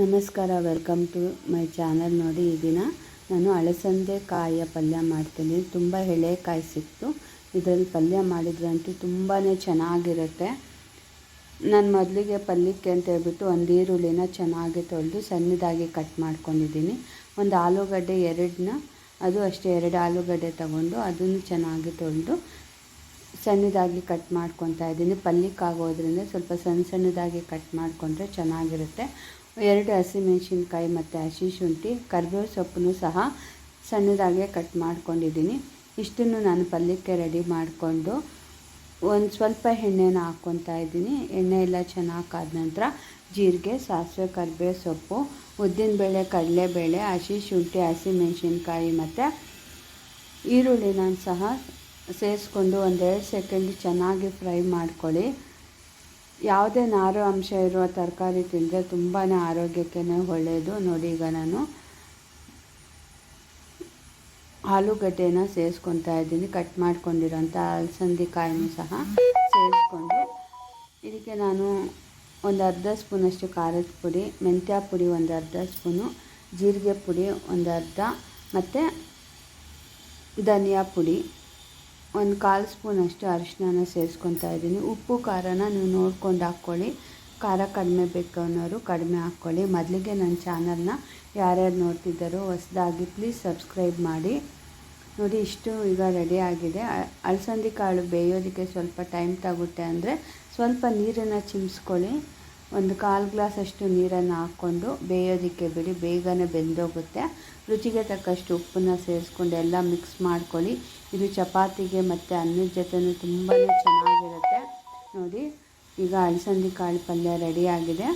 ನಮಸ್ಕಾರ, welcome to my channel. ನೋಡಿ, ಈ ದಿನ ನಾನು ಅಳಸಂದೆ ಕಾಯಿಯ ಪಲ್ಯ ಮಾಡ್ತೀನಿ. ತುಂಬ ಎಳೆಕಾಯಿ ಸಿಕ್ತು. ಇದರಲ್ಲಿ ಪಲ್ಯ ಮಾಡಿದ್ರೆ ಅಂತೂ ತುಂಬಾ ಚೆನ್ನಾಗಿರುತ್ತೆ. ನಾನು ಮೊದಲಿಗೆ ಪಲ್ಯಕ್ಕೆ ಅಂತ ಹೇಳ್ಬಿಟ್ಟು ಒಂದು ಈರುಳ್ಳಿನ ಚೆನ್ನಾಗಿ ತೊಳೆದು ಸಣ್ಣದಾಗಿ ಕಟ್ ಮಾಡ್ಕೊಂಡಿದ್ದೀನಿ. ಒಂದು ಆಲೂಗಡ್ಡೆ ಎರಡನ್ನ ಅದು ಅಷ್ಟೇ ಎರಡು ಆಲೂಗಡ್ಡೆ ತಗೊಂಡು ಅದನ್ನು ಚೆನ್ನಾಗಿ ತೊಳೆದು ಸಣ್ಣದಾಗಿ ಕಟ್ ಮಾಡ್ಕೊತಾ ಇದ್ದೀನಿ. ಪಲ್ಯಕ್ಕಾಗೋದ್ರಿಂದ ಸ್ವಲ್ಪ ಸಣ್ಣ ಸಣ್ಣದಾಗಿ ಕಟ್ ಮಾಡಿಕೊಂಡ್ರೆ ಚೆನ್ನಾಗಿರುತ್ತೆ. ಎರಡು ಹಸಿಮೆಣ್ಸಿನ್ಕಾಯಿ ಮತ್ತು ಹಸಿ ಶುಂಠಿ, ಕರಿಬೇವು ಸೊಪ್ಪನ್ನು ಸಹ ಸಣ್ಣದಾಗೆ ಕಟ್ ಮಾಡ್ಕೊಂಡಿದ್ದೀನಿ. ಇಷ್ಟನ್ನು ನಾನು ಪಲ್ಯಕ್ಕೆ ರೆಡಿ ಮಾಡಿಕೊಂಡು ಒಂದು ಸ್ವಲ್ಪ ಎಣ್ಣೆನ ಹಾಕ್ಕೊತಾ ಇದ್ದೀನಿ. ಎಣ್ಣೆ ಎಲ್ಲ ಚೆನ್ನಾಗಿ ಆದ ನಂತರ ಜೀರಿಗೆ, ಸಾಸಿವೆ, ಕರಿಬೇವು ಸೊಪ್ಪು ಉದ್ದಿನಬೇಳೆ ಕಡಲೆಬೇಳೆ, ಹಸಿ ಶುಂಠಿ ಹಸಿಮೆಣಸಿನ್ಕಾಯಿ ಮತ್ತು ಈರುಳ್ಳಿನ ಸಹ ಸೇರಿಸ್ಕೊಂಡು ಒಂದೆರಡು ಸೆಕೆಂಡ್ ಚೆನ್ನಾಗಿ ಫ್ರೈ ಮಾಡ್ಕೊಳ್ಳಿ. ಯಾವುದೇ ನಾರು ಅಂಶ ಇರುವ ತರಕಾರಿ ತಿಂದರೆ ತುಂಬಾ ಆರೋಗ್ಯಕ್ಕೆ ಒಳ್ಳೆಯದು ನೋಡಿ ಈಗ ನಾನು ಆಲೂಗಡ್ಡೆನ ಸೇರಿಸ್ಕೊತಾ ಇದ್ದೀನಿ. ಕಟ್ ಮಾಡ್ಕೊಂಡಿರೋಂಥ ಅಲಸಂದಿ ಕಾಯಿನೂ ಸಹ ಸೇರಿಸ್ಕೊಂಡು. ಇದಕ್ಕೆ ನಾನು ಒಂದು ಅರ್ಧ ಸ್ಪೂನಷ್ಟು ಖಾರದ ಪುಡಿ, ಮೆಂತ್ಯ ಪುಡಿ ಒಂದು ಅರ್ಧ ಸ್ಪೂನು, ಜೀರಿಗೆ ಪುಡಿ ಒಂದು ಅರ್ಧ, ಮತ್ತು ಧನಿಯಾ ಪುಡಿ. ಒಂದು ಕಾಲು ಸ್ಪೂನಷ್ಟು ಅರಿಶಿನ ಸೇರಿಸ್ಕೊತಾ ಇದ್ದೀನಿ. ಉಪ್ಪು, ಖಾರನ ನೀವು ನೋಡ್ಕೊಂಡು ಹಾಕ್ಕೊಳ್ಳಿ ಖಾರ ಕಡಿಮೆ ಬೇಕು ಅನ್ನೋರು ಕಡಿಮೆ ಹಾಕ್ಕೊಳ್ಳಿ ಮೊದಲಿಗೆ ನನ್ನ ಚಾನಲ್ನ ಯಾರ್ಯಾರು ನೋಡ್ತಿದ್ದಾರೋ ಹೊಸದಾಗಿ ಪ್ಲೀಸ್ ಸಬ್ಸ್ಕ್ರೈಬ್ ಮಾಡಿ. ನೋಡಿ, ಇಷ್ಟು ಈಗ ರೆಡಿ ಆಗಿದೆ. ಅಲಸಂದಿ ಕಾಳು ಬೇಯೋದಕ್ಕೆ ಸ್ವಲ್ಪ ಟೈಮ್ ತಗುತ್ತೆ ಅಂದರೆ ಸ್ವಲ್ಪ ನೀರನ್ನು ಚಿಮ್ಸ್ಕೊಳ್ಳಿ. ಒಂದು ಕಾಲು ಗ್ಲಾಸಷ್ಟು ನೀರನ್ನು ಹಾಕ್ಕೊಂಡು ಬೇಯೋದಕ್ಕೆ ಬಿಡಿ, ಬೇಗನೆ ಬೆಂದೋಗುತ್ತೆ. ರುಚಿಗೆ ತಕ್ಕಷ್ಟು ಉಪ್ಪನ್ನು ಸೇರಿಸ್ಕೊಂಡು ಎಲ್ಲ ಮಿಕ್ಸ್ ಮಾಡ್ಕೊಳ್ಳಿ. ಇದು ಚಪಾತಿಗೆ ಮತ್ತು ಅನ್ನದ ಜೊತೆನೂ ತುಂಬಾ ಚೆನ್ನಾಗಿರುತ್ತೆ. ನೋಡಿ, ಈಗ ಅಲಸಂದಿ ಕಾಳು ಪಲ್ಯ ರೆಡಿಯಾಗಿದೆ